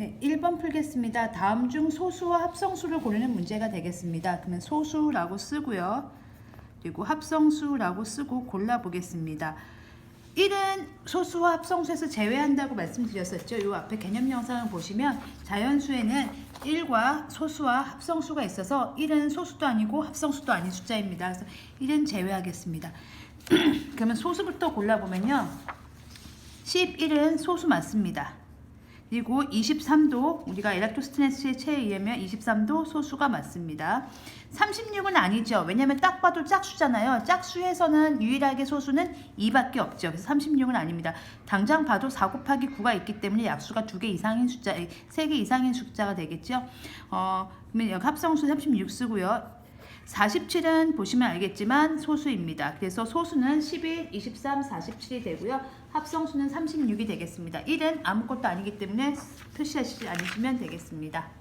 네, 1번 풀겠습니다. 다음 중 소수와 합성수를 고르는 문제가 되겠습니다. 그러면 소수라고 쓰고요. 그리고 합성수라고 쓰고 골라보겠습니다. 1은 소수와 합성수에서 제외한다고 말씀드렸었죠. 이 앞에 개념 영상을 보시면 자연수에는 1과 소수와 합성수가 있어서 1은 소수도 아니고 합성수도 아닌 숫자입니다. 그래서 1은 제외하겠습니다. 그러면 소수부터 골라보면요. 11은 소수 맞습니다. 그리고 23도 우리가 에라토스테네스의 체에 의하면 23도 소수가 맞습니다. 36은 아니죠. 왜냐면 딱 봐도 짝수잖아요. 짝수에서는 유일하게 소수는 2밖에 없죠. 그래서 36은 아닙니다. 당장 봐도 4 곱하기 9가 있기 때문에 약수가 2개 이상인 숫자, 3개 이상인 숫자가 되겠죠. 어, 그러면 합성수 36 쓰고요. 47은 보시면 알겠지만 소수입니다. 그래서 소수는 11, 23, 47이 되고요. 합성수는 36이 되겠습니다. 1은 아무것도 아니기 때문에 표시하시지 않으시면 되겠습니다.